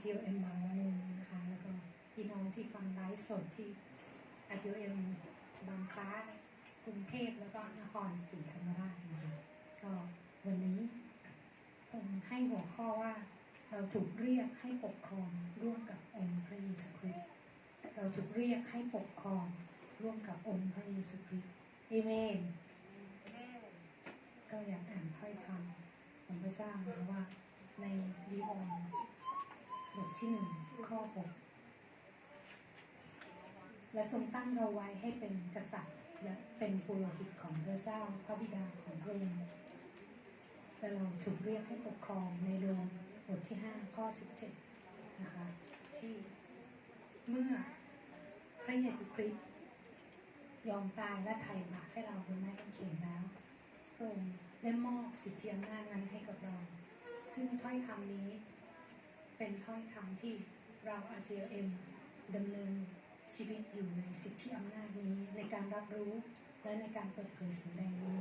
RGM บางละมุงนะคะแล้วก็พี่น้องที่ฟังไลฟ์สดที่ RGM บางคล้ากรุงเทพแล้วก็นครศรีธรรมราชนะคะก็วันนี้ผมให้หัวข้อว่าเราถูกเรียกให้ปกครองร่วมกับองค์พระเยซูคริสต์เราถูกเรียกให้ปกครองร่วมกับองค์พระเยซูคริสต์เอเมนก็อยากอ่านถ้อยคำของพระเจ้านะคะว่าในดีออน บทที่หนึ่งข้อหกและทรงตั้งเราไว้ให้เป็นกษัตริย์ และเป็นปุโรหิตของพระเจ้าพระบิดาของพระองค์และเราถูกเรียกให้ปกครองในโรมบทที่ห้าข้อสิบเจ็ดนะคะที่เมื่อพระเยซูคริสต์ยอมตายและไถ่บาปให้เราบนไม้กางเขนแล้วพระองค์ได้มอบสิทธิอำนาจนั้นให้กับเรา ซึ่งถ้อยคำนี้ เป็นถ้อยคำที่เราอาเจเอ็มดำเนินชีวิตอยู่ในสิทธิอำนาจนี้ในการรับรู้และในการเปิดเผยสิ่งใดนี้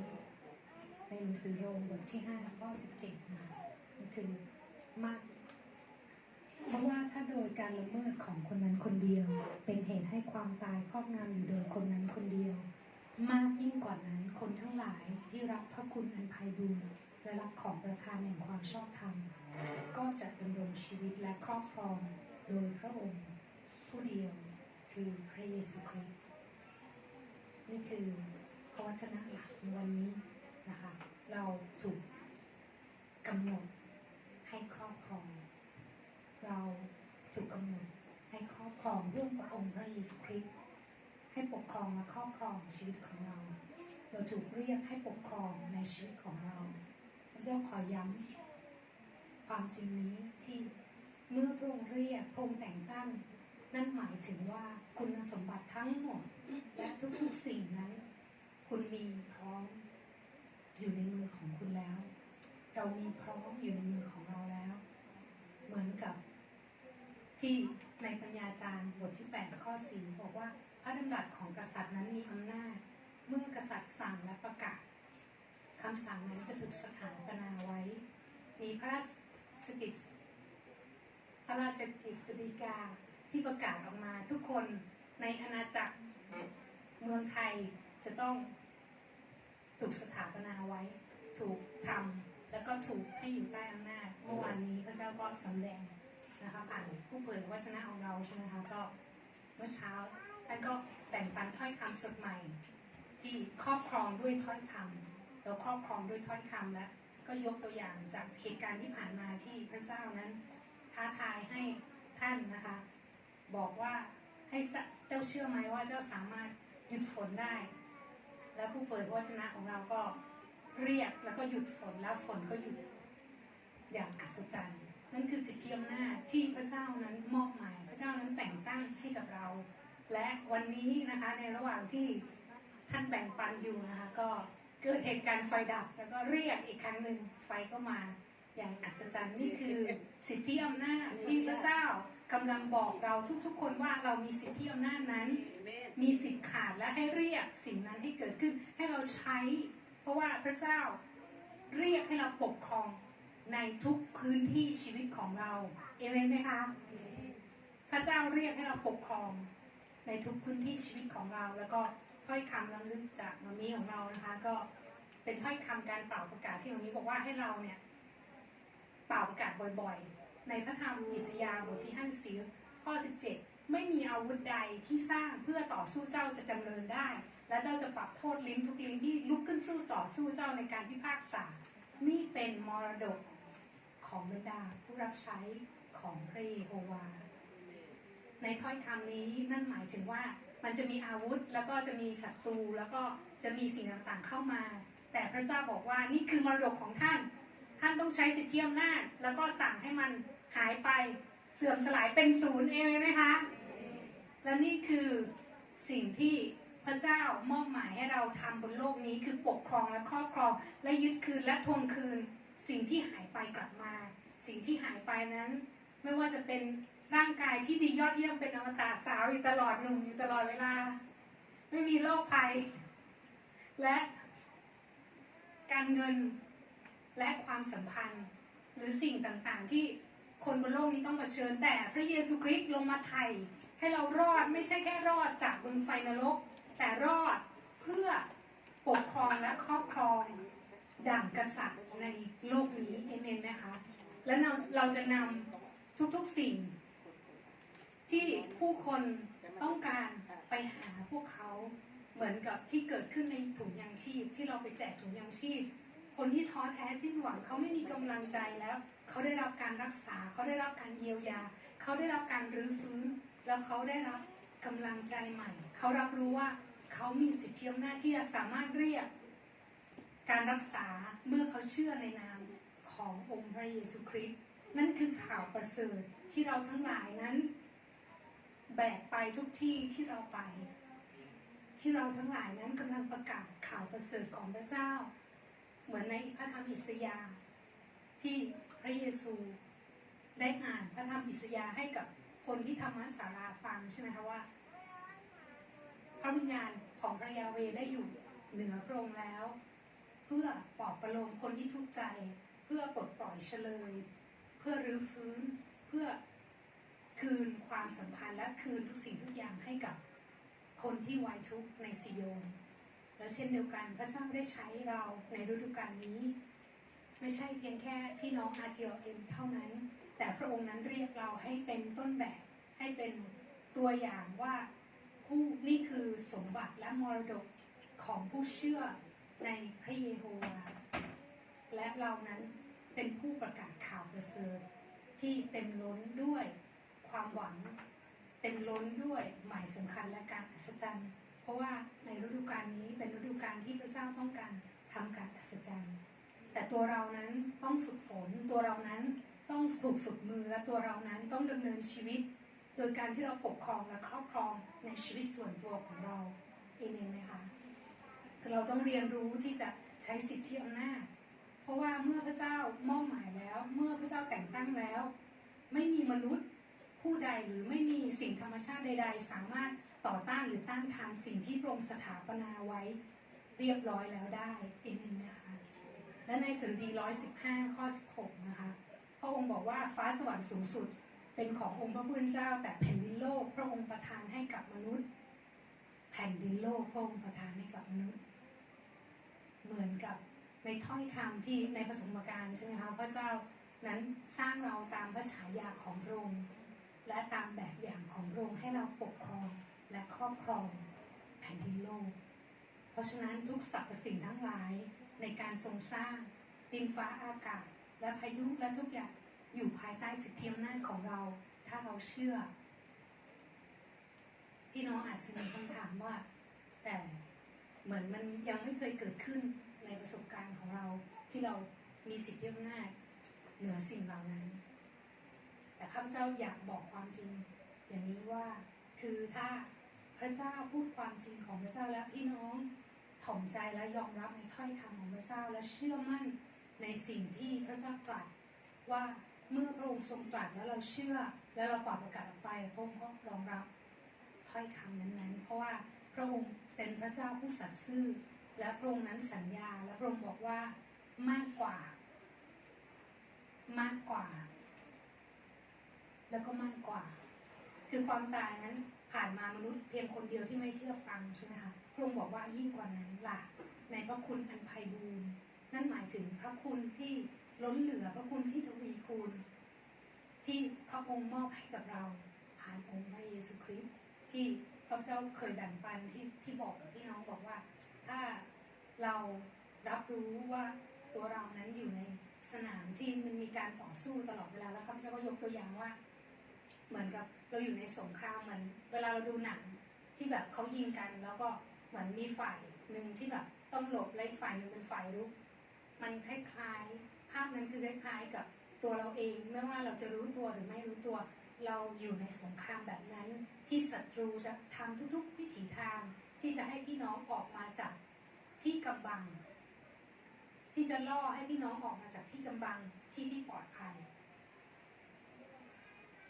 ในหนังสือโรมบทที่ 5 ข้อ 17นะคะก็คือมากเพราะว่าถ้าโดยการละเมิดของคนนั้นคนเดียว เป็นเหตุให้ความตายครอบงำอยู่โดยคนนั้นคนเดียว มากยิ่งกว่านั้นคนทั้งหลายที่รับพระคุณอันไพบูรณ์และรับของประทานแห่งความชอบธรรม ก็จะดำรงชีวิตและครอบครองโดยพระองค์ ผู้เดียวคือพระเยซูคริสต์นี่คือพระวจนะหลักในวันนี้นะคะ เราถูกกำหนดให้ครอบครอง เราถูกกำหนดให้ครอบครองร่วมกับองค์พระเยซูคริสต์ให้ปกครองและครอบครองชีวิตของเรา เราถูกเรียกให้ปกครองในชีวิตของเราพระเจ้าขอย้ำ ความจริงนี้ที่เมื่อพระองค์เรียกพระองค์แต่งตั้ง นั่นหมายถึงว่าคุณสมบัติทั้งหมด และทุกๆสิ่งนั้น คุณมีพร้อมอยู่ในมือของคุณแล้ว เรามีพร้อมอยู่ในมือของเราแล้ว เหมือนกับที่ในปัญญาจารย์บทที่ 8 ข้อ 4 บอกว่าพระดำรัสของกษัตริย์นั้นมีอำนาจ เมื่อกษัตริย์สั่งและประกาศคำสั่งนั้นจะถูกสถาปนาไว้ มีพระราช กิจพระราชกิจสฎีกาที่ประกาศออกมาทุกคนในอาณาจักรเมืองไทยจะต้องถูกสถาปนาไว้ ถูกทำแล้วก็ถูกให้อยู่ใต้อำนาจเมื่อวานนี้พระเจ้าก็สำแดงนะคะผ่านผู้เผยวจนะของเราใช่ไหมคะก็เมื่อเช้าท่านก็แบ่งปันถ้อยคำสดใหม่ ที่ครอบครองด้วยถ้อยคำแล้วครอบครองด้วยถ้อยคำและ ก็ยกตัวอย่างจากเหตุการณ์ที่ผ่านมาที่พระเจ้านั้น ท้าทายให้ท่านนะคะ บอกว่าให้เจ้าเชื่อไหมว่าเจ้าสามารถหยุดฝนได้ แล้วผู้เผยพระวจนะของเราก็เรียกแล้วก็หยุดฝนแล้วฝนก็หยุดอย่างอัศจรรย์นั่นคือสิทธิอำนาจที่พระเจ้านั้นมอบหมาย พระเจ้านั้นแต่งตั้งให้กับเรา และวันนี้นะคะในระหว่างที่ท่านแบ่งปันอยู่นะคะก็ เกิดเหตุการณ์ไฟดับแล้วก็เรียกอีกครั้งหนึ่งไฟก็มาอย่างอัศจรรย์นี่คือสิทธิอำนาจที่พระเจ้ากำลังบอกเราทุกๆ คนว่าเรามีสิทธิอำนาจนั้น มีสิทธิ์ขาดและให้เรียกสิ่งนั้นให้เกิดขึ้นให้เราใช้ เพราะว่าพระเจ้าเรียกให้เราปกครองในทุกพื้นที่ชีวิตของเราเอเมนไหมคะพระเจ้าเรียกให้เราปกครองในทุกพื้นที่ชีวิตของเราแล้วก็ ถ้อยคำล้ำลึกจากมามีของเรานะคะ ก็เป็นถ้อยคำการเป่าประกาศที่ตรงนี้บอกว่าให้เราเนี่ย เป่าประกาศบ่อยๆ ในพระธรรมอิสยาบทที่54ข้อ17ไม่มีอาวุธใดที่สร้างเพื่อต่อสู้เจ้าจะจำเริญได้ และเจ้าจะปรับโทษลิ้นทุกลิ้นที่ลุกขึ้นสู้ต่อสู้เจ้าในการพิพากษา นี่เป็นมรดกของบรรดาผู้รับใช้ของพระเยโฮวา ในถ้อยคำนี้นั่นหมายถึงว่า มันจะมีอาวุธแล้วก็จะมีศัตรูแล้วก็จะมีสิ่งต่างๆเข้ามา แต่พระเจ้าบอกว่านี่คือมรดกของท่าน ท่านต้องใช้สิทธิอำนาจแล้วก็สั่งให้มันหายไปเสื่อมสลายเป็นศูนย์เองไหมคะ และนี่คือสิ่งที่พระเจ้ามอบหมายให้เราทำบนโลกนี้คือปกครองและครอบครอง และยึดคืนและทวงคืน สิ่งที่หายไปกลับมา สิ่งที่หายไปนั้น ไม่ว่าจะเป็นร่างกายที่ดียอดเยี่ยมเป็นอมตะสาวอยู่ตลอดหนุ่มอยู่ตลอดเวลา ไม่มีโรคภัย และการเงินและความสัมพันธ์ หรือสิ่งต่างๆ ที่คนบนโลกนี้ต้องเผชิญแต่พระเยซูคริสต์ลงมาไถ่ให้เรารอดไม่ใช่แค่รอดจากบึงไฟนรก แต่รอดเพื่อปกครองและครอบครองดั่งกษัตริย์ในโลกนี้เอเมนไหมคะ และเราเราจะนำ ทุกๆสิ่ง ที่ผู้คนต้องการไปหาพวกเขาเหมือนกับที่เกิดขึ้นในถุงยางชีพ ที่เราไปแจกถุงยางชีพ คนที่ท้อแท้สิ้นหวังเขาไม่มีกำลังใจแล้ว เขาได้รับการรักษา เขาได้รับการเยียวยา เขาได้รับการรื้อฟื้น แล้วเขาได้รับกำลังใจใหม่ เขารับรู้ว่าเขามีสิทธิอำนาจที่จะสามารถเรียก การรักษาเมื่อเขาเชื่อในนามขององค์พระเยซูคริสต์ นั่นคือข่าวประเสริฐที่เราทั้งหลายนั้น แบกไปทุกที่ที่เราไป ที่เราทั้งหลายนั้นกำลังประกาศข่าวประเสริฐของพระเจ้า เหมือนในพระธรรมอิสยาห์ที่พระเยซูได้อ่านพระธรรมอิสยาห์ให้กับคนที่ธรรมศาลาฟังใช่ไหมคะว่า พระวิญญาณของพระยาเวได้อยู่เหนือพระองค์แล้ว เพื่อปลอบประโลมคนที่ทุกข์ใจ เพื่อปลดปล่อยเฉลย พื่อรื้อฟื้นเพื่อคืนความสัมพันธ์และคืนทุกสิ่งทุกอย่างให้กับคนที่ไว้ทุกข์ในซิโยนและเช่นเดียวกันพระเจ้าได้ใช้เราในฤดูกาลนี้ ไม่ใช่เพียงแค่พี่น้อง RGLM เท่านั้น แต่พระองค์นั้นเรียกเราให้เป็นต้นแบบให้เป็นตัวอย่างว่าผู้นี่คือสมบัติและมรดกของผู้เชื่อในพระเยโฮวาห์และเรานั้น เป็นผู้ประกาศข่าวประเสริฐที่เต็มล้นด้วยความหวัง เต็มล้นด้วยหมายสำคัญและการอัศจรรย์ เพราะว่าในฤดูกาลนี้เป็นฤดูกาลที่พระเจ้าต้องการทำการอัศจรรย์ แต่ตัวเรานั้นต้องฝึกฝนตัวเรานั้นต้องถูกฝึกมือและตัวเรานั้นต้องดำเนินชีวิต โดยการที่เราปกครองและครอบครองในชีวิตส่วนตัวของเราเอเมนไหมคะคือเราต้องเรียนรู้ที่จะใช้สิทธิอำนาจ ราะว่าเมื่อพระเจ้ามอบหมายแล้ว เมื่อพระเจ้าแต่งตั้งแล้ว ไม่มีมนุษย์ผู้ใดหรือไม่มีสิ่งธรรมชาติใด ๆ สามารถต่อต้านหรือต้านทานสิ่งที่พระองค์สถาปนาไว้เรียบร้อยแล้วได้เอเมนไหมคะและในสดุดี 115 ข้อ 16 นะคะพระองค์บอกว่าฟ้าสวรรค์สูงสุดเป็นขององค์พระผู้เป็นเจ้า แต่แผ่นดินโลก พระองค์ประทานให้กับมนุษย์ แผ่นดินโลกพระองค์ประทานให้กับมนุษย์ เหมือนกับ ในถ้อยคำที่ในผสมการใช่ไหมคะพระเจ้านั้นสร้างเราตามพระฉายาของพระองค์และตามแบบอย่างของพระองค์ให้เราปกครองและครอบครองแผ่นดินโลก เพราะฉะนั้นทุกสรรพสิ่งทั้งหลายในการทรงสร้างดินฟ้าอากาศ และพายุและทุกอย่างอยู่ภายใต้สิทธิอำนาจของเรา ถ้าเราเชื่อ พี่น้องอาจจะมีคำถามว่า แต่เหมือนมันยังไม่เคยเกิดขึ้น ในประสบการณ์ของเราที่เรามีสิทธิอำนาจเหนือสิ่งเหล่านั้น แต่ข้าพเจ้าอยากบอกความจริง อย่างนี้ว่าคือถ้าพระเจ้าพูดความจริงของพระเจ้าและพี่น้องถ่อมใจและยอมรับในถ้อยคำของพระเจ้าและเชื่อมั่นในสิ่งที่พระเจ้าตรัสว่าเมื่อพระองค์ทรงตรัสแล้วเราเชื่อ แล้วเราปล่อยประกาศออกไปพระองค์ก็รองรับถ้อยคำนั้นๆ เพราะว่าพระองค์เป็นพระเจ้าผู้สัตย์ซื่อ และพระองค์นั้นสัญญา และพระองค์บอกว่ามากกว่า มากกว่า แล้วก็มากกว่า คือความตายนั้นผ่านมามนุษย์เพียงคนเดียวที่ไม่เชื่อฟังใช่ไหมคะพระองค์บอกว่ายิ่งกว่านั้นล่ะ ในพระคุณอันไพบูรณ์นั่นหมายถึงพระคุณที่ล้นเหลือพระคุณที่ทวีคูณที่พระองค์มอบให้กับเราผ่านองค์พระเยซูคริสต์ที่พระเจ้าเคยแบ่งปันที่ที่บอกกับพี่น้องบอกว่า ถ้า เรารับรู้ว่าตัวเรานั้นอยู่ในสนามที่มันมีการต่อสู้ตลอดเวลาแล้วพระเจ้าก็ยกตัวอย่างว่า เหมือนกับเราอยู่ในสงครามมือนเวลาเราดูหนังที่แบบเขายิงกันแล้วก็เหมือนมีฝ่ายหนึ่งที่แบบต้องหลบและอีกฝ่ายหนึ่งเป็นฝ่ายรุก มันคล้ายๆ ภาพนั้นคือคล้ายๆกับตัวเราเองไม่ว่าเราจะรู้ตัวหรือไม่รู้ตัว เราอยู่ในสงครามแบบนั้น ที่ศัตรูจะทำทุกๆ วิถีทางที่จะให้พี่น้องออกมาจาก ที่กำบัง ที่จะล่อให้พี่น้องออกมาจากที่กำบังที่ที่ปลอดภัย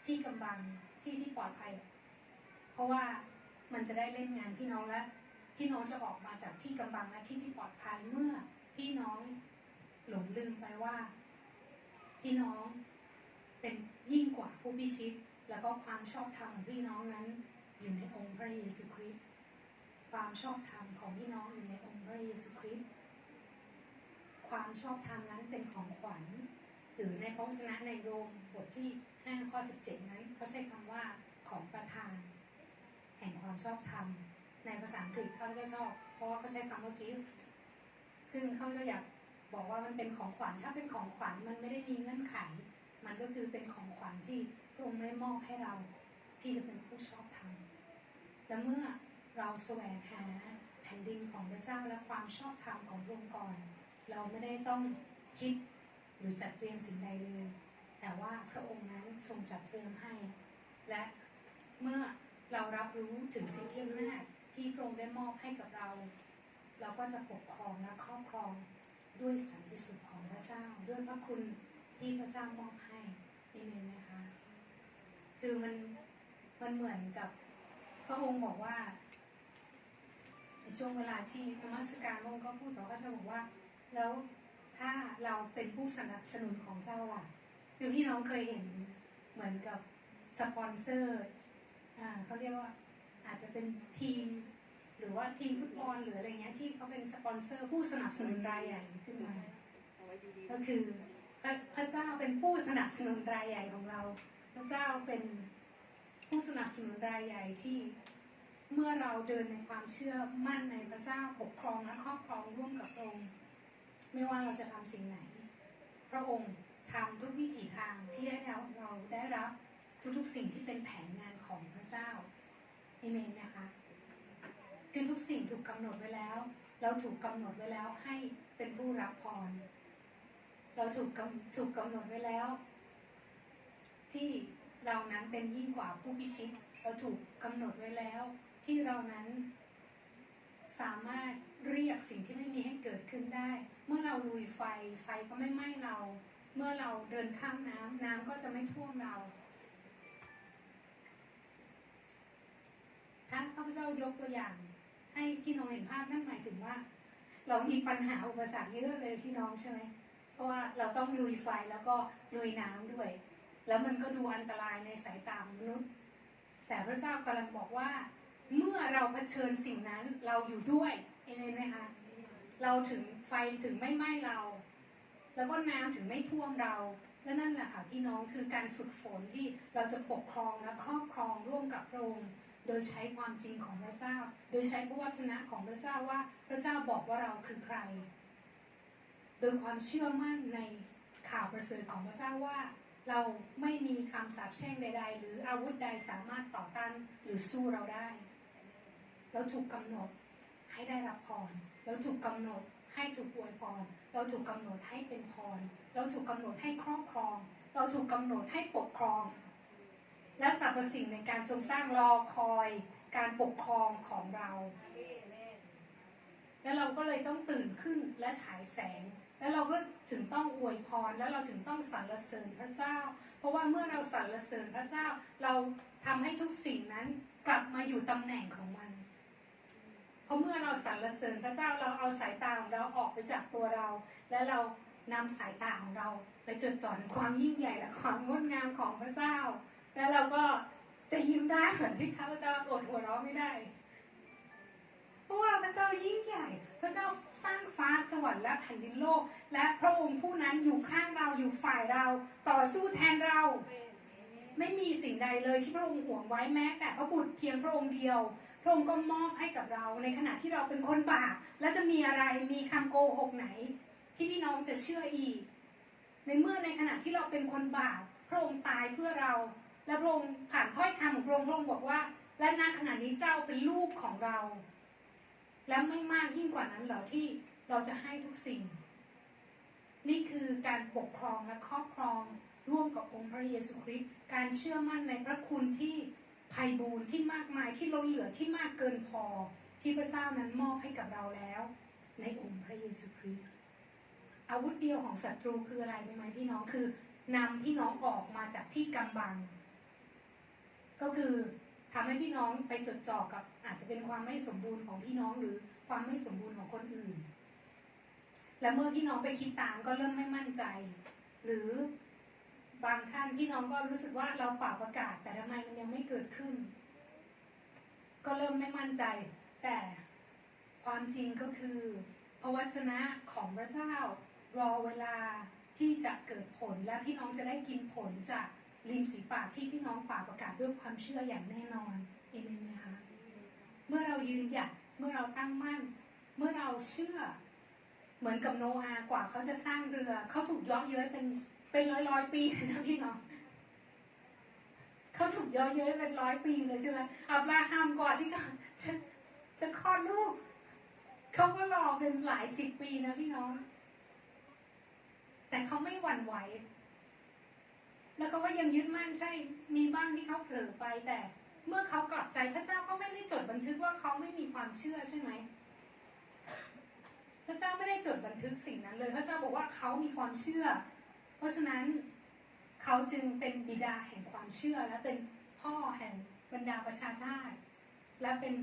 ที่กำบังที่ที่ปลอดภัย เพราะว่ามันจะได้เล่นงานพี่น้องและพี่น้องจะออกมาจากที่กำบังและที่ที่ปลอดภัยเมื่อพี่น้องหลงลืมไปว่า พี่น้องเป็นยิ่งกว่าผู้พิชิต แล้วก็ความชอบธรรมของพี่น้องนั้นอยู่ในองค์พระเยซูคริสต์ ความชอบธรรมของพี่น้องอยู่ในองค์พระเยซูคริสต์ความชอบธรรมนั้นเป็นของขวัญ หรือในพระวจนะในโรมบทที่5ข้อ17 นั้นเขาใช้คำว่าของประทาน แห่งความชอบธรรม ในภาษาอังกฤษเขาจะชอบ เพราะเขาใช้คำว่า gift ซึ่งเขาจะอยากบอกว่ามันเป็นของขวัญถ้าเป็นของขวัญมันไม่ได้มีเงื่อนไข มันก็คือเป็นของขวัญที่พระองค์ได้มอบให้เราที่จะเป็นผู้ชอบธรรมและเมื่อ เราแสวงหาแผ่นดินของพระเจ้าและความชอบธรรมของพระองค์ก่อน เราไม่ได้ต้องคิดหรือจัดเตรียมสิ่งใดเลย แต่ว่าพระองค์นั้นทรงจัดเตรียมให้ และเมื่อเรารับรู้ถึงสิ่งที่อำนาจที่พระองค์ได้มอบให้กับเรา เราก็จะปกครองและครอบครองด้วยสันติสุขของพระเจ้าด้วยพระคุณที่พระเจ้ามอบให้เอเมนนะคะ คือมันมันเหมือนกับพระองค์บอกว่า ช่วงเวลาที่นมัสการพระองค์ก็พูดบอกว่าจะบอกว่า แล้วถ้าเราเป็นผู้สนับสนุนของเจ้าล่ะคือพี่น้องเคยเห็นเหมือนกับสปอนเซอร์อ่าเขาเรียกว่าอาจจะเป็นทีม หรือว่าทีมฟุตบอลหรืออะไรเงี้ยที่เขาเป็นสปอนเซอร์ผู้สนับสนุนรายใหญ่ขึ้นมาก็คือพระพระเจ้าเป็นผู้สนับสนุนรายใหญ่ของเรา พระเจ้าเป็นผู้สนับสนุนรายใหญ่ที่ เมื่อเราเดินในความเชื่อมั่นในพระเจ้าปกครองและครอบครองร่วมกับพระองค์ไม่ว่าเราจะทำสิ่งไหน พระองค์ทำทุกวิถีทางที่ได้เราเราได้รับทุกๆสิ่งที่เป็นแผนงานของพระเจ้าอเมนนะคะคือทุกสิ่งถูกกำหนดไว้แล้ว เราถูกกำหนดไว้แล้วให้เป็นผู้รับพร เราถูกกำถูกกำหนดไว้แล้ว ที่เรานั้นเป็นยิ่งกว่าผู้พิชิต เราถูกกำหนดไว้แล้ว ที่เรานั้นสามารถเรียกสิ่งที่ไม่มีให้เกิดขึ้นได้ เมื่อเราลุยไฟ ไฟก็ไม่ไหม้เรา เมื่อเราเดินข้ามน้ำน้ำก็จะไม่ท่วมเราถ้าข้าพเจ้ายกตัวอย่าง ให้พี่น้องเห็นภาพนั่นหมายถึงว่า เรามีปัญหาอุปสรรคเยอะเลยพี่น้องใช่ไหมเพราะว่าเราต้องลุยไฟแล้วก็ลุยน้ำด้วย แล้วมันก็ดูอันตรายในสายตามนุษย์ แต่พระเจ้ากำลังบอกว่า เมื่อเราเผชิญสิ่งนั้นเราอยู่ด้วยเห็นไหมคะเราถึงไฟถึงไม่ไหม้เรา แล้วก็น้ำถึงไม่ท่วมเรา และนั่นแหละค่ะพี่น้องคือการฝึกฝนที่เราจะปกครองและครอบครองร่วมกับพระองค์โดยใช้ความจริงของพระเจ้า โดยใช้พระวจนะของพระเจ้าว่าพระเจ้าบอกว่าเราคือใคร โดยความเชื่อมั่นในข่าวประเสริฐของพระเจ้าว่า เราไม่มีคำสาปแช่งใด ๆ หรืออาวุธใดสามารถต่อต้านหรือสู้เราได้ เราถูกกำหนดให้ได้รับพร เราถูกกำหนดให้ถูกอวยพร เราถูกกำหนดให้เป็นพร เราถูกกำหนดให้ครอบครอง เราถูกกำหนดให้ปกครอง และสรรพสิ่งในการทรงสร้างรอคอยการปกครองของเรา แล้วเราก็เลยต้องตื่นขึ้นและฉายแสง แล้วเราก็ถึงต้องอวยพร แล้วเราถึงต้องสรรเสริญพระเจ้า เพราะว่าเมื่อเราสรรเสริญพระเจ้า เราทำให้ทุกสิ่งนั้นกลับมาอยู่ตำแหน่งของมัน ราะเมื่อเราสรรเสริญพระเจ้าเราเอาสายตาของเราออกไปจากตัวเรา และเรานำสายตาของเราไปจดจ่อในความยิ่งใหญ่และความงดงามของพระเจ้า แล้วเราก็จะยิ้มได้เหมือนที่ข้าพเจ้าอดหัวเราะไม่ได้ เพราะว่าพระเจ้ายิ่งใหญ่ พระเจ้าสร้างฟ้าสวรรค์และแผ่นดินโลก และพระองค์ผู้นั้นอยู่ข้างเราอยู่ฝ่ายเราต่อสู้แทนเราไม่มีสิ่งใดเลยที่พระองค์ห่วงไว้แม้แต่พระบุตรเพียงพระองค์เดียว พระองค์ก็มอบให้กับเราในขณะที่เราเป็นคนบาปและจะมีอะไรมีคำโกหกไหน ที่พี่น้องจะเชื่ออีก ในเมื่อในขณะที่เราเป็นคนบาปพระองค์ตายเพื่อเรา และพระองค์ผ่านถ้อยคำของพระองค์พระองค์บอกว่า และณขณะนี้เจ้าเป็นลูกของเรา และไม่มากยิ่งกว่านั้นเหรอที่เราจะให้ทุกสิ่ง นี่คือการปกครองและครอบครองร่วมกับองค์พระเยซูคริสต์การเชื่อมั่นในพระคุณที่ ไพบูรณ์ที่มากมายที่ล้นเหลือที่มากเกินพอที่พระเจ้านั้นมอบให้กับเราแล้ว ในองค์พระเยซูคริสต์อาวุธเดียวของศัตรูคืออะไรรู้ไหมพี่น้องคือนำพี่น้องออกมาจากที่กำบัง ก็คือทำให้พี่น้องไปจดจ่อกับ อาจจะเป็นความไม่สมบูรณ์ของพี่น้องหรือความไม่สมบูรณ์ของคนอื่น และเมื่อพี่น้องไปคิดตามก็เริ่มไม่มั่นใจ หรือ บางท่านพี่น้องก็รู้สึกว่าเราเป่าประกาศ แต่ทำไมมันยังไม่เกิดขึ้น ก็เริ่มไม่มั่นใจ แต่ความจริงก็คือ พระวจนะของพระเจ้ารอเวลาที่จะเกิดผลและพี่น้องจะได้กินผลจากริมฝีปากที่พี่น้องป่าประกาศด้วยความเชื่ออย่างแน่นอนเอเมนไหมคะเมื่อเรายืนหยัดเมื่อเราตั้งมั่น เมื่อเราเชื่อ เหมือนกับโนอาห์กว่าเขาจะสร้างเรือ เขาถูกย่อเย้ยเป็น เป็นร้อยร้อยปีนะพี่น้องเขาถูกย่อเย้ยเป็นร้อยปีเลยใช่ไหมอับราฮัมก่อนที่จะจะคลอดลูกเขาก็รอเป็นหลายสิบปีนะพี่น้อง แต่เขาไม่หวั่นไหว แล้วเขาก็ยังยึดมั่นใช่ มีบ้างที่เขาเผลอไปแต่ เมื่อเขากลับใจพระเจ้าก็ไม่ได้จดบันทึกว่าเขาไม่มีความเชื่อใช่ไหมพระเจ้าไม่ได้จดบันทึกสิ่งนั้นเลย พระเจ้าบอกว่าเขามีความเชื่อ เพราะฉะนั้นเขาจึงเป็นบิดาแห่งความเชื่อ และเป็นพ่อแห่งบรรดาประชาชาติ และเป็น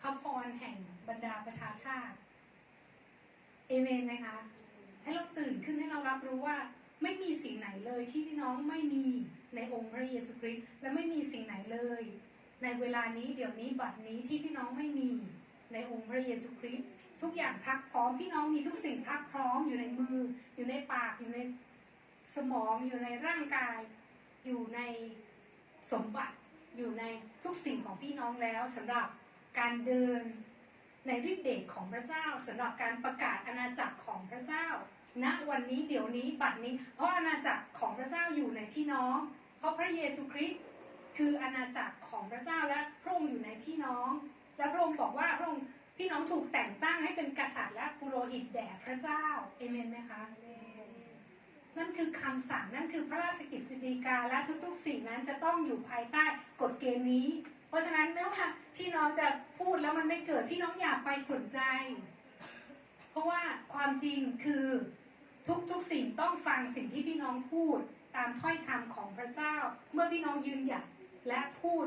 พระพรแห่งบรรดาประชาชาติเอเมนไหมคะให้เราตื่นขึ้นให้เรารับรู้ว่าไม่มีสิ่งไหนเลยที่พี่น้องไม่มีในองค์พระเยซูคริสต์และไม่มีสิ่งไหนเลย ในเวลานี้เดี๋ยวนี้บัดนี้ที่พี่น้องไม่มีในองค์พระเยซูคริสต์ทุกอย่างพักพร้อมพี่น้องมีทุกสิ่งพักพร้อมอยู่ในมือ อยู่ในปากอยู่ใน สมองอยู่ในร่างกาย อยู่ในสมบัติอยู่ในทุกสิ่งของพี่น้องแล้วสำหรับการเดินในฤทธิเดชของพระเจ้าสำหรับการประกาศอาณาจักรของพระเจ้าณวันนี้เดี๋ยวนี้บัดนี้ เพราะอาณาจักรของพระเจ้าอยู่ในพี่น้อง เพราะพระเยซูคริสต์คืออาณาจักรของพระเจ้าและพระองค์อยู่ในพี่น้อง และพระองค์บอกว่าพระองค์พี่น้องถูกแต่งตั้งให้เป็นกษัตริย์และปุโรหิตแด่พระเจ้าเอเมนไหมคะ นั่นคือคำสั่งนั่นคือพระราชกิจสิริกาและทุกๆสิ่งนั้นจะต้องอยู่ภายใต้กฎเกณฑ์นี้ เพราะฉะนั้นไม่ว่าพี่น้องจะพูดแล้วมันไม่เกิดพี่น้องอย่าไปสนใจ เพราะว่าความจริงคือทุกๆสิ่งต้องฟังสิ่งที่พี่น้องพูดตามถ้อยคำของพระเจ้า เมื่อพี่น้องยืนหยัดและพูด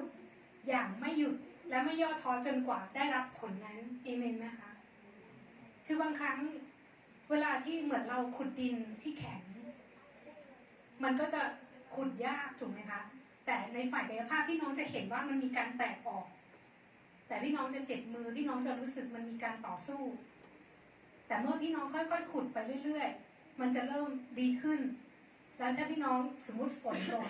อย่างไม่หยุดและไม่ย่อท้อจนกว่าได้รับผลนั้นเอเมนไหมคะ คือบางครั้งเวลาที่เหมือนเราขุดดินที่แข็ง มันก็จะขุดยากถูกไหมคะ แต่ในฝ่ายกายภาพพี่น้องจะเห็นว่ามันมีการแตกออก แต่พี่น้องจะเจ็บมือพี่น้องจะรู้สึกมันมีการต่อสู้ แต่เมื่อพี่น้องค่อยๆขุดไปเรื่อย ๆ มันจะเริ่มดีขึ้น แล้วถ้าพี่น้องสมมติฝนตก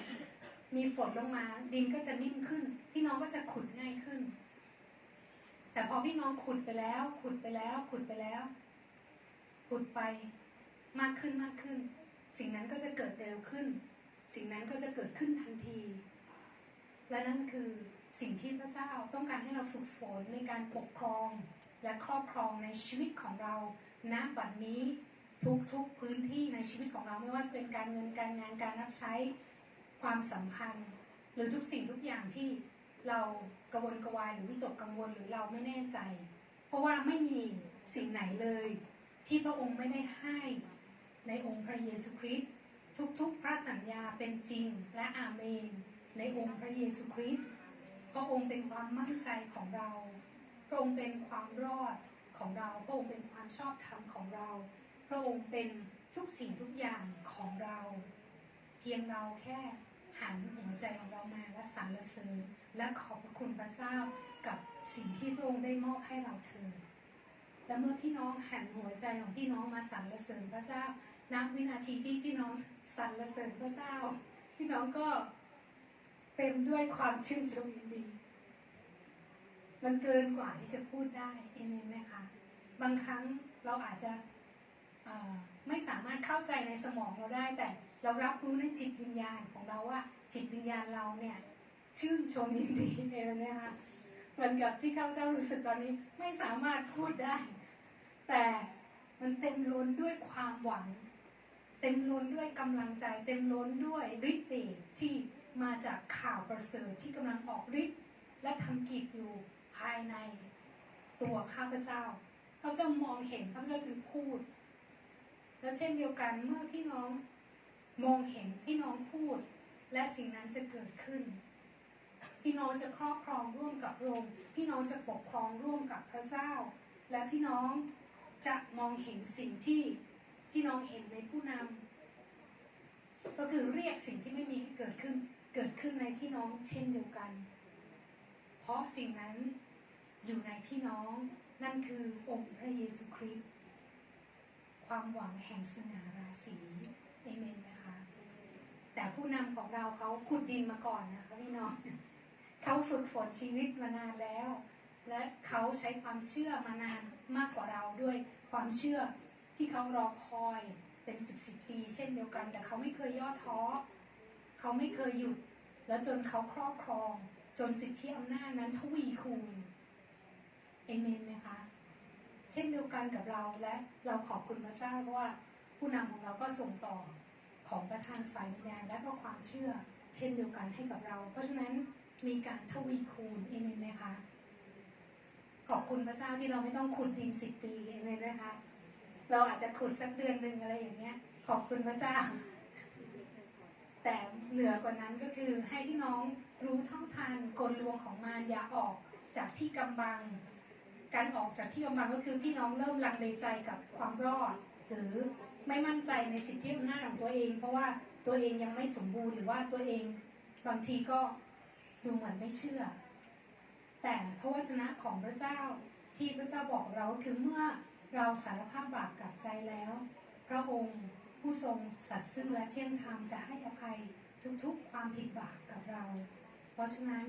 มีฝนลงมา ดินก็จะนิ่มขึ้น พี่น้องก็จะขุดง่ายขึ้น แต่พอพี่น้องขุดไปแล้ว ขุดไปแล้ว ขุดไปแล้ว ขุดไปมากขึ้นมากขึ้น สิ่งนั้นก็จะเกิดเร็วขึ้น สิ่งนั้นก็จะเกิดขึ้นทันที และนั่นคือสิ่งที่พระเจ้าต้องการให้เราฝึกฝนในการปกครอง และครอบครองในชีวิตของเราณบัดนี้ทุกๆพื้นที่ในชีวิตของเราไม่ว่าจะเป็นการเงินการงานการรับใช้ความสัมพันธ์ หรือทุกสิ่งทุกอย่างที่เรากระวนกระวายหรือวิตกกังวลหรือเราไม่แน่ใจ เพราะว่าไม่มีสิ่งไหนเลย ที่พระองค์ไม่ได้ให้ ในองค์พระเยซูคริสต์ทุกๆ พระสัญญาเป็นจริงและอาเมน ในองค์พระเยซูคริสต์พระองค์เป็นความมั่นใจของเรา พระองค์เป็นความรอดของเรา พระองค์เป็นความชอบธรรมของเรา พระองค์เป็นทุกสิ่งทุกอย่างของเรา เพียงเราแค่หันหัวใจของเรามาและสรรเสริญและขอบพระคุณพระเจ้ากับสิ่งที่พระองค์ได้มอบให้เราเถิดและเมื่อพี่น้องหันหัวใจของพี่น้องมาสรรเสริญพระเจ้า ณวินาทีที่พี่น้องสรรเสริญพระเจ้า พี่น้องก็เต็มด้วยความชื่นชมยินดี มันเกินกว่าที่จะพูดได้เอเมนไหมคะบางครั้งเราอาจจะไม่สามารถเข้าใจในสมองเราได้แต่เรารับรู้ในจิตวิญญาณของเราว่า จิตวิญญาณเราเนี่ย ชื่นชมยินดีเองนะคะเหมือนกับที่ข้าพเจ้ารู้สึกตอนนี้ไม่สามารถพูดได้ แต่มันเต็มล้นด้วยความหวัง ต็มล้นด้วยกำลังใจ เต็มล้นด้วยฤทธิ์เดชที่มาจากข่าวประเสริฐที่กำลังออกฤทธิ์และทำกิจอยู่ภายในตัวข้าพเจ้าข้าพเจ้ามองเห็นข้าพเจ้าถึงพูด แล้วเช่นเดียวกันเมื่อพี่น้องมองเห็นพี่น้องพูด และสิ่งนั้นจะเกิดขึ้น พี่น้องจะครอบครองร่วมกับพระองค์พี่น้องจะปกครองร่วมกับพระเจ้า และพี่น้องจะมองเห็นสิ่งที่ พี่น้องเห็นในผู้นก็คือเรียกสิ่งที่ไม่มีให้เกิดขึ้น เกิดขึ้นในพี่น้องเช่นเดียวกัน เพราะสิ่งนั้นอยู่ในพี่น้องนั่นคือองค์พระเยซูคริสต์ความหวังแห่งสง่าราศีเอเมนนะคะ แต่ผู้นำของเราเขาขุดดินมาก่อนนะคะพี่น้องเขาฝึกฝนชีวิตมานานแล้ว และเขาใช้ความเชื่อมานานมากกว่าเราด้วยความเชื่อ ที่เขารอคอยเป็นสิบสิบปี เช่นเดียวกัน แต่เขาไม่เคยย่อท้อเขาไม่เคยหยุด แล้วจนเขาครอบครอง จนสิทธิอำนาจนั้นทวีคูณเอเมนไหมคะเช่นเดียวกันกับเราและเราขอบคุณพระเจ้าเพราะว่าผู้นำของเราก็ส่งต่อของประทานสายวิญญาณและก็ความเชื่อ เช่นเดียวกันให้กับเรา เพราะฉะนั้นมีการทวีคูณเอเมนไหมคะขอบคุณพระเจ้าที่เราไม่ต้องขุดดินสิบปีเอเมนไหมคะ เราอาจจะขุดสักเดือนหนึ่งอะไรอย่างเงี้ย ขอบคุณพระเจ้า แต่เหนือกว่านั้นก็คือให้พี่น้องรู้เท่าทันกลลวงของมารอย่าออกจากที่กำบัง การออกจากที่กำบังก็คือพี่น้องเริ่มลังเลใจกับความรอด หรือไม่มั่นใจในสิทธิอำนาจของตัวเอง เพราะว่าตัวเองยังไม่สมบูรณ์หรือว่าตัวเองบางทีก็ดูเหมือนไม่เชื่อ แต่พระวจนะของพระเจ้าที่พระเจ้าบอกเราคือเมื่อ เราสารภาพบาปกับใจแล้ว พระองค์ผู้ทรงสัตย์ซื่อและเที่ยงธรรมจะให้อภัยทุกๆ ความผิดบาปกับเรา เพราะฉะนั้น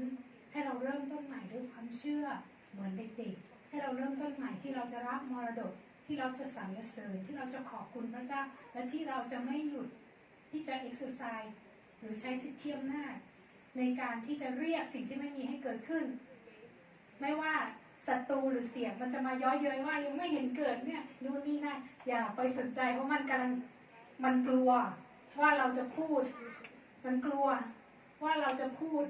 ให้เราเริ่มต้นใหม่ด้วยความเชื่อเหมือนเด็กๆ ให้เราเริ่มต้นใหม่ที่เราจะรับมรดกที่เราจะสรรเสริญที่เราจะขอบคุณพระเจ้า และที่เราจะไม่หยุดที่จะ exercise หรือใช้สิทธิอำนาจในการที่จะเรียกสิ่งที่ไม่มีให้เกิดขึ้น ไม่ว่า ศัตรูหรือเสียงมันจะมาย้อยเย้ยว่ายังไม่เห็นเกิดเนี่ยนู่นนี่นั่นอย่าไปสนใจเพราะมันกำลังมันกลัวว่าเราจะพูด มันกลัวว่าเราจะพูด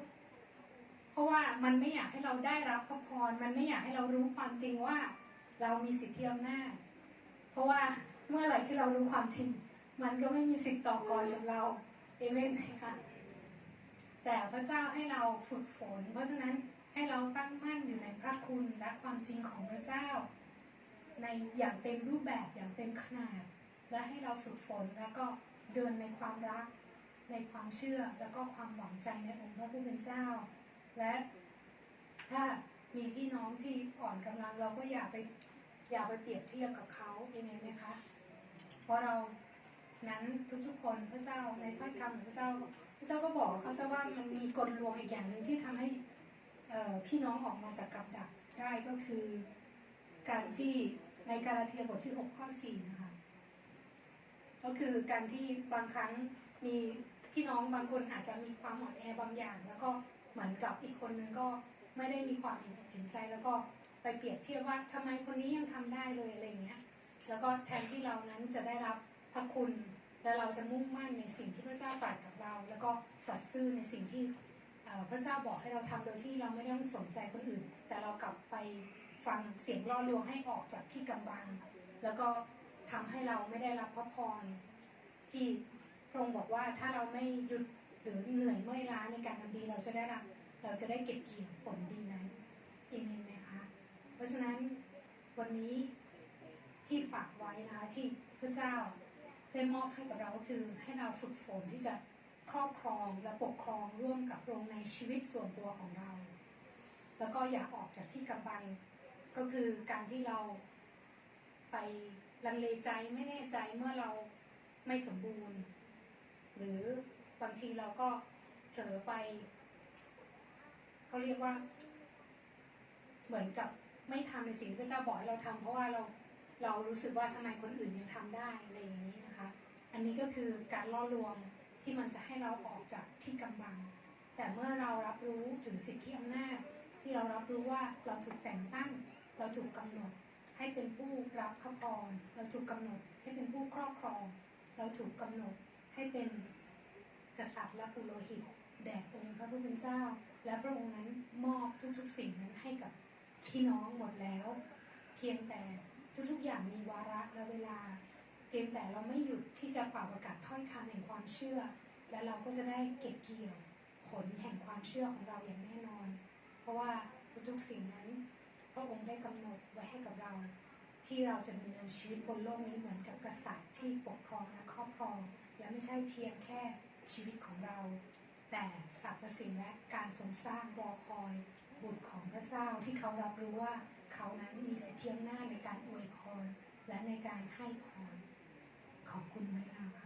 เพราะว่ามันไม่อยากให้เราได้รับพระพรมันไม่อยากให้เรารู้ความจริงว่า เรามีสิทธิอำนาจเพราะว่าเมื่อไหร่ที่เรารู้ความจริง มันก็ไม่มีสิทธิ์ต่อกรกับเราเอเมนไหมคะแต่พระเจ้าให้เราฝึกฝน เพราะฉะนั้น ให้เราตั้งมั่นอยู่ในพระคุณและความจริงของพระเจ้า ในอย่างเต็มรูปแบบอย่างเต็มขนาด และให้เราฝึกฝนแล้วก็เดินในความรัก ในความเชื่อแล้วก็ความหวังใจในองค์พระผู้เป็นเจ้า และถ้ามีพี่น้องที่อ่อนกำลังเราก็อย่าไปอย่าไปเปรียบเทียบกับเขาเองไหมคะ เพราะเรานั้นทุกๆคนพระเจ้าในถ้อยคำของพระเจ้า พระเจ้าก็บอกเขาซะว่ามันมีกลลวงอีกอย่างหนึ่งที่ทำให้ พี่น้องออกมาจากกับดักได้ก็คือ การที่ในกาลาเทียบทที่ 6 ข้อ 4 นะคะ ก็คือการที่บางครั้งมีพี่น้องบางคนอาจจะมีความอ่อนแอบางอย่าง แล้วก็เหมือนกับอีกคนนึงก็ไม่ได้มีความเห็นอกเห็นใจ แล้วก็ไปเปรียบเทียบว่าทำไมคนนี้ยังทำได้เลยอะไรเงี้ย แล้วก็แทนที่เรานั้นจะได้รับพระคุณและเราจะมุ่งมั่นในสิ่งที่พระเจ้าตรัสกับเรา แล้วก็สัตย์ซื่อในสิ่งที่ พระเจ้าบอกให้เราทำโดยที่เราไม่ต้องสนใจคนอื่น แต่เรากลับไปฟังเสียงล่อลวงให้ออกจากที่กำบัง แล้วก็ทำให้เราไม่ได้รับพระพรที่พระองค์บอกว่าถ้าเราไม่หยุดหรือเหนื่อยเมื่อยล้าในการทำดีเราจะได้รับเราจะได้เก็บเกี่ยวผลดีนั้นเอเมนไหมคะเพราะฉะนั้นวันนี้ที่ฝากไว้นะคะที่พระเจ้าได้มอบให้กับเราก็คือให้เราฝึกฝนที่จะ ครอบครองและปกครองร่วมกับพระองค์ในชีวิตส่วนตัวของเรา แล้วก็อย่าออกจากที่กำบังก็คือการที่เราไปลังเลใจไม่แน่ใจเมื่อเราไม่สมบูรณ์ หรือบางทีเราก็เผลอไปเขาเรียกว่า เหมือนกับไม่ทำในสิ่งที่พระเจ้าบอกให้เราทำเพราะว่าเราเรารู้สึกว่าทำไมคนอื่นยังทำได้อะไรอย่างนี้นะคะ อันนี้ก็คือการล่อลวง ที่มันจะให้เราออกจากที่กำบัง แต่เมื่อเรารับรู้ถึงสิทธิอำนาจ ที่เรารับรู้ว่าเราถูกแต่งตั้ง เราถูกกำหนด ให้เป็นผู้รับพระพรเราถูกกำหนด ให้เป็นผู้ครอบครอง เราถูกกำหนดให้เป็นกษัตริย์และปุโรหิตแด่องค์พระผู้เป็นเจ้า และพระองค์นั้นมอบทุกๆสิ่งนั้นให้กับพี่น้องหมดแล้ว เพียงแต่ทุกๆอย่างมีวาระและเวลา พียงแต่เราไม่หยุดที่จะเป่าประกาศถ้อยคำแห่งความเชื่อ และเราก็จะได้เก็บเกี่ยวผลแห่งความเชื่อของเราอย่างแน่นอน เพราะว่าทุกๆสิ่งนั้นพระองค์ได้กำหนดไว้ให้กับเรา ที่เราจะดำเนินชีวิตบนโลกนี้เหมือนกับกษัตริย์ที่ปกครองและครอบครอง และไม่ใช่เพียงแค่ชีวิตของเรา แต่สรรพสิ่งและการทรงสร้างรอคอย บุตรของพระเจ้าที่เขารับรู้ว่าเขานั้นมีสิทธิอำนาจในการอวยพรและในการให้พร 考过一下。